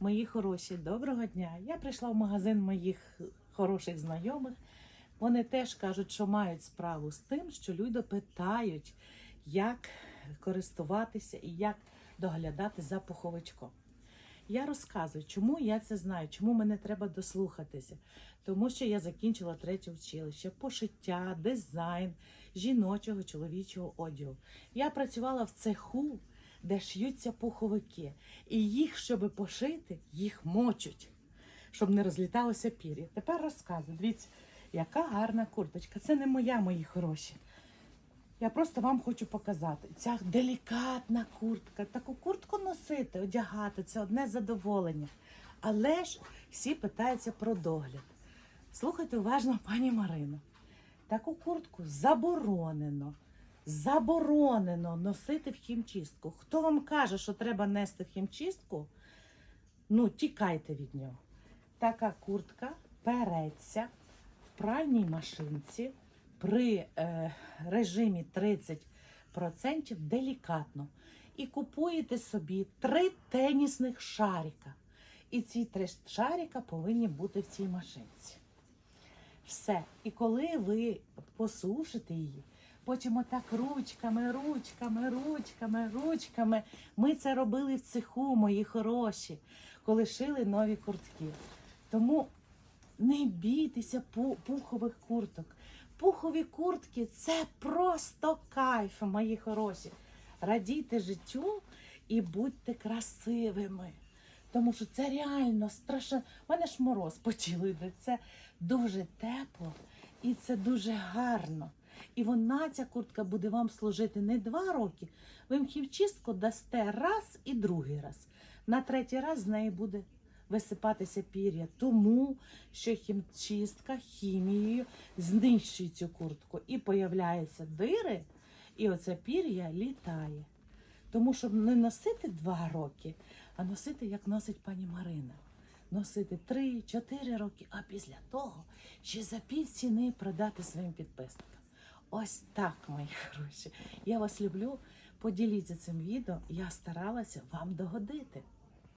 Мої хороші, доброго дня. Я прийшла в магазин моїх хороших знайомих. Вони теж кажуть, що мають справу з тим, що люди питають, як користуватися і як доглядати за пуховичком. Я розказую, чому я це знаю, чому мене треба дослухатися. Тому що я закінчила третє училище, пошиття, дизайн жіночого, чоловічого одягу. Я працювала в цеху, де ш'ються пуховики. І їх, щоб пошити, їх мочуть, щоб не розліталося пір'я. Тепер розказую. Дивіться, яка гарна курточка. Це не моя, мої хороші. Я просто вам хочу показати. Ця делікатна куртка. Таку куртку носити, одягати це одне задоволення. Але ж всі питаються про догляд. Слухайте уважно, пані Марино. Таку куртку заборонено. Заборонено носити в хімчистку. Хто вам каже, що треба нести в хімчистку? Ну, тікайте від нього. Така куртка переться в пральній машинці при е, режимі 30% делікатно. І купуєте собі три тенісних шарика. І ці три шарика повинні бути в цій машинці. Все. І коли ви посушите її, потім отак ручками, ручками, ручками, ручками. Ми це робили в цеху, мої хороші, коли шили нові куртки. Тому не бійтеся пухових курток. Пухові куртки це просто кайф, мої хороші. Радійте життю і будьте красивими. Тому що це реально страшно. У мене ж мороз по. Це дуже тепло і це дуже гарно. І вона, ця куртка, буде вам служити не два роки. Ви в хімчистку дасте раз і другий раз. На третій раз з неї буде висипатися пір'я, тому що хімчистка хімією знищує цю куртку і появляються дири, і оце пір'я літає. Тому щоб не носити два роки, а носити, як носить пані Марина. Носити 3-4 роки, а після того ще за пів ціни продати своїм підписникам. Ось так, мої хороші. Я вас люблю. Поділіться цим відео. Я старалася вам догодити.